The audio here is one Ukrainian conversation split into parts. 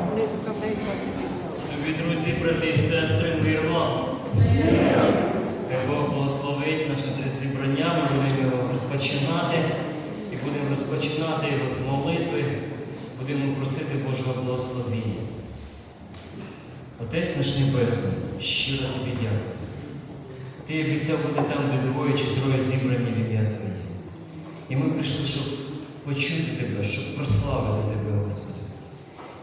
благословення. Тобі, друзі, брати і сестри, мир вам. Хай Бог благословить наше це зібрання, ми будемо його розпочинати і будемо розпочинати його з молитви, будемо просити Божого благословення. Отець наш Небесний, щиро тобі дякую. Ти обіцяв бути там, де двоє чи троє зібрані в ім'я Твоє. І ми прийшли, щоб почути Тебе, щоб прославити Тебе, Господи.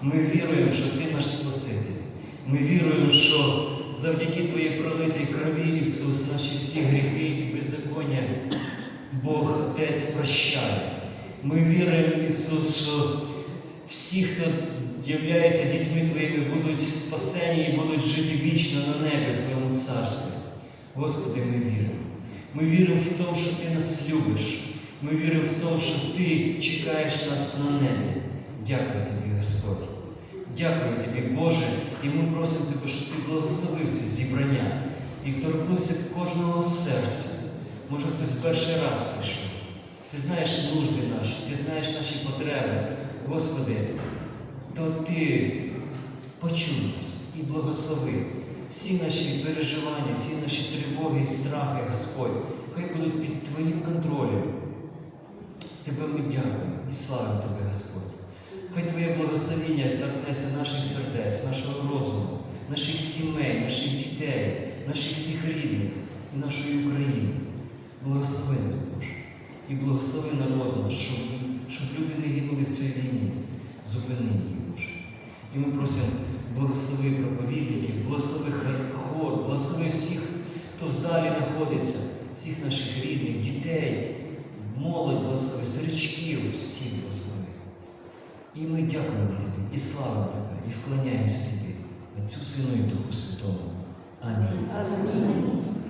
Ми віруємо, що Ти наш Спаситель. Ми віруємо, що завдяки Твоїй пролитій крові, Ісус, наші всі гріхи і беззаконня Бог Отець прощає. Ми віруємо, Ісус, що всі, хто являються дітьми Твоїми, будуть спасені і будуть жити вічно на небі в Твоєму царстві. Господи, ми віримо. Ми віримо в тому, що Ти нас любиш. Ми віримо в тому, що Ти чекаєш нас на небі. Дякую Тобі, Господь. Дякую Тобі, Боже, і ми просимо Тебе, щоб Ти благословив це зібрання і торкнувся кожного серця. Може, хтось перший раз прийшов. Ти знаєш нужди наші, ти знаєш наші потреби. Господи, то Ти почуй нас і благослови всі наші переживання, всі наші тривоги і страхи, Господь, хай будуть під Твоїм контролем. Тебе ми дякуємо і славимо Тебе, Господь. Хай Твоє благословіння торкнеться наших сердець, нашого розуму, наших сімей, наших дітей, наших всіх рідних і нашої України. Благослови нас, Боже. І благослови народ наш, щоб, щоб люди не гинули в цій війні. Зупини її, Боже. І ми просимо благослови проповідників, благослови хор- благослови всіх, хто в залі знаходиться, всіх наших рідних, дітей, молодь, благослови, старичків, всіх благослови. І ми дякуємо Тобі, і слава Тебе, і вклоняємося Тобі, Отцю Сину і Духу Святому. Амінь. Амінь.